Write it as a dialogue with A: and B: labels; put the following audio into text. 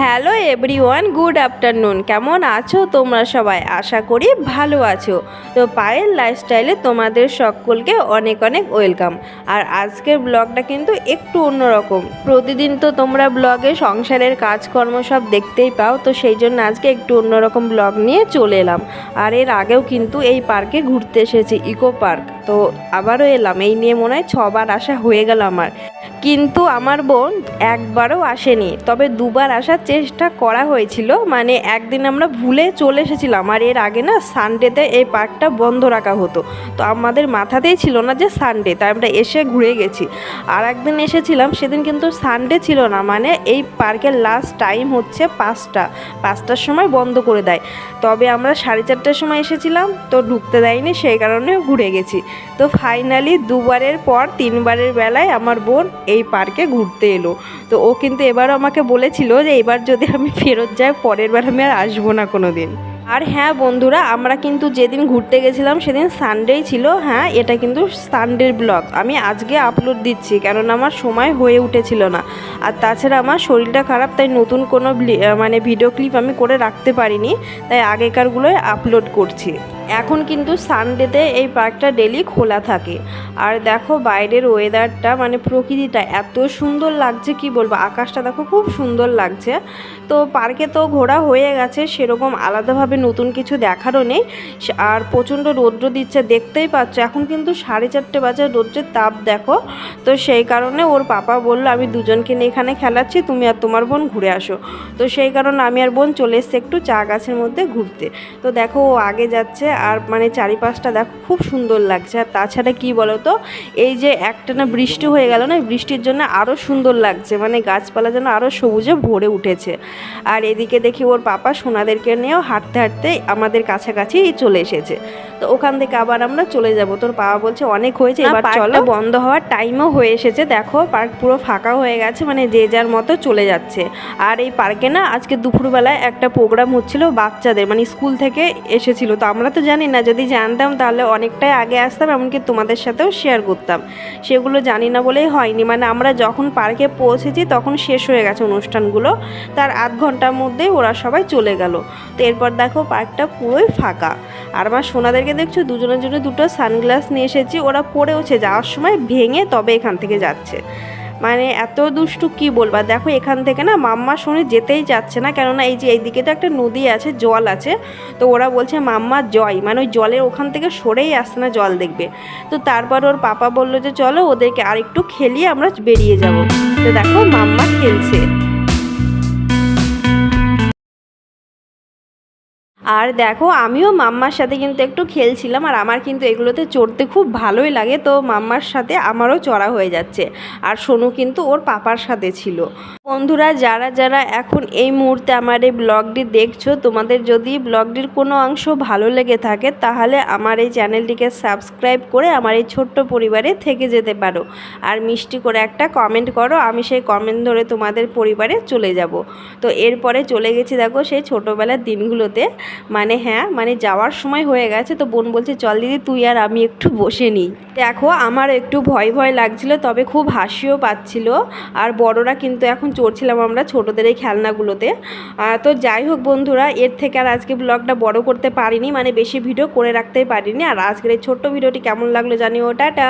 A: Hello everyone, good afternoon. কেমন আছো তোমরা সবাই? আশা করি ভালো আছো। তো পায়েল লাইফস্টাইলে তোমাদের সকলকে অনেক অনেক ওয়েলকাম। আর আজকের ব্লগটা কিন্তু একটু অন্যরকম। প্রতিদিন তো তোমরা ব্লগে সংসারের কাজকর্ম সব দেখতেই পাও, তো সেই জন্য আজকে একটু অন্যরকম ব্লগ নিয়ে চলে এলাম। আর এর আগেও কিন্তু এই পার্কে ঘুরতে এসেছি, ইকো পার্ক। তো আবারও এলাম। এই নিয়ে মনে হয় ছবার আসা হয়ে গেল আমার। কিন্তু আমার বোন একবারও আসেনি। তবে দুবার আসার চেষ্টা করা হয়েছিল। মানে একদিন আমরা ভুলে চলে এসেছিলাম। আর এর আগে না সানডেতে এই পার্কটা বন্ধ রাখা হতো। তো আমাদের মাথাতেই ছিল না যে সানডে তাই আমরা এসে ঘুরে গেছি। আর একদিন এসেছিলাম, সেদিন কিন্তু সানডে ছিল না। মানে এই পার্কের লাস্ট টাইম হচ্ছে পাঁচটা। পাঁচটার সময় বন্ধ করে দেয়। তবে আমরা সাড়ে চারটার সময় এসেছিলাম, তো ঢুকতে দেয়নি, সেই কারণে ঘুরে গেছি। তো ফাইনালি দুবারের পর, তিনবারের বেলায় আমার বোন এই পার্কে ঘুরতে এলো। তো ও কিন্তু এবারও আমাকে বলেছিল যে এবার যদি আমি ফেরত যাই, পরের বার আমি আর আসব না কোনো দিন আর হ্যাঁ বন্ধুরা, আমরা কিন্তু যেদিন ঘুরতে গেছিলাম সেদিন সানডেই ছিল। হ্যাঁ এটা কিন্তু সানডের ব্লগ আমি আজকে আপলোড দিচ্ছি কারণ আমার সময় হয়ে উঠেছিল না। আর তাছাড়া আমার শরীরটা খারাপ, তাই নতুন কোনো মানে ভিডিও ক্লিপ আমি করে রাখতে পারিনি। তাই আগেকারগুলোই আপলোড করছি। এখন কিন্তু সানডেতে এই পার্কটা ডেলি খোলা থাকে। আর দেখো বাইরের ওয়েদারটা মানে প্রকৃতিটা এত সুন্দর লাগছে, কি বলব? আকাশটা দেখো খুব সুন্দর লাগছে। তো পার্কে তো ঘোরা হয়ে গেছে, সেরকম আলাদাভাবে নতুন কিছু দেখারও নেই। আর প্রচণ্ড রৌদ্র দিচ্ছে, দেখতেই পাচ্ছ। এখন কিন্তু সাড়ে চারটে বাজে রৌদ্রের তাপ, দেখো। তো সেই কারণে ওর পাপা বলল, আমি দুজনকে নিয়ে এখানে খেলাচ্ছি, তুমি আর তোমার বোন ঘুরে আসো। তো সেই কারণে আমি আর বোন চলে এসছে একটু চা গাছের মধ্যে ঘুরতে। তো দেখো ও আগে যাচ্ছে আর মানে চারিপাশটা দেখো খুব সুন্দর লাগছে। আর তাছাড়া কি বলো তো এই যে একটা না বৃষ্টি হয়ে গেল না বৃষ্টির জন্য আরও সুন্দর লাগছে। মানে গাছপালা যেন আরও সবুজে ভরে উঠেছে। আর এদিকে দেখি ওর পাপা সোনাদেরকে নিয়েও হাঁটতে হাঁটতে আমাদের কাছাকাছি চলে এসেছে। তো ওখান থেকে আবার আমরা চলে যাব। তোর বাবা বলছে অনেক হয়েছে এবার চলো। বন্ধ হওয়ার টাইমও হয়ে এসেছে। দেখো পার্ক পুরো ফাঁকা হয়ে গেছে মানে যে যার মতো চলে যাচ্ছে। আর এই পার্কে না আজকে দুপুরবেলায় একটা প্রোগ্রাম হচ্ছিল বাচ্চাদের মানে স্কুল থেকে এসেছিল। তো আমরা তো জানি না যদি জানতাম তাহলে অনেকটাই আগে আসতাম এমনকি তোমাদের সাথেও শেয়ার করতাম। সেগুলো জানি না বলেই হয়নি। মানে আমরা যখন পার্কে পৌঁছেছি তখন শেষ হয়ে গেছে অনুষ্ঠানগুলো। তার আধ ঘণ্টার মধ্যেই ওরা সবাই চলে গেল। তো এরপর দেখো পার্কটা পুরোই ফাঁকা। আর আমার সোনাদেরকে দেখছ, দুজনের জন্য দুটো সানগ্লাস নিয়ে এসেছি, ওরা পড়েওছে যাওয়ার সময়, ভেঙে তবে এখান থেকে যাচ্ছে। মানে এত দুষ্টু কি বলবা? দেখো এখান থেকে না মাম্মা শুনে যেতেই যাচ্ছে না, কেননা এই যে এইদিকে তো একটা নদী আছে, জল আছে, তো ওরা বলছে, মাম্মা, জয়। মানে ওই জলের ওখান থেকে সরেই আসছে না জল দেখবে। তো তারপর ওর পাপা বলল যে, চলো ওদেরকে আর একটু খেলিয়ে আমরা বেরিয়ে যাব। তো দেখো মাম্মা খেলছে। আর দেখো, আমিও মাম্মার সাথে কিন্তু একটু খেলছিলাম আর আমার কিন্তু এগুলোতে চড়তে খুব ভালোই লাগে। তো মাম্মার সাথে আমারও চড়া হয়ে যাচ্ছে। আর সোনু কিন্তু ওর পাপার সাথে ছিল। বন্ধুরা, যারা যারা এখন এই মুহূর্তে আমার এই ব্লগটি দেখছ, তোমাদের যদি ব্লগটির কোনো অংশ ভালো লেগে থাকে, তাহলে আমার এই চ্যানেলটিকে সাবস্ক্রাইব করে আমার এই ছোট্ট পরিবারে থেকে যেতে পারো। আর মিষ্টি করে একটা কমেন্ট করো, আমি সেই কমেন্ট ধরে তোমাদের পরিবারে চলে যাব। তো এরপরে চলে গেছি দেখো সেই ছোটোবেলার দিনগুলোতে। মানে হ্যাঁ মানে যাওয়ার সময় হয়ে গেছে, তো বোন বলছে, চল দিদি, তুই আর আমি একটু বসে নিই। দেখো আমার একটু ভয় ভয় লাগছিল, তবে খুব হাসিও পাচ্ছিল। আর বড়রা কিন্তু এখন চড়ছিলাম আমরা ছোটোদের এই খেলনাগুলোতে। তো যাই হোক বন্ধুরা, এর থেকে আর আজকে ব্লগটা বড় করতে পারিনি মানে বেশি ভিডিও করে রাখতে পারিনি। আর আজকের এই ছোট্ট ভিডিওটি কেমন লাগল জানিও, টাটা!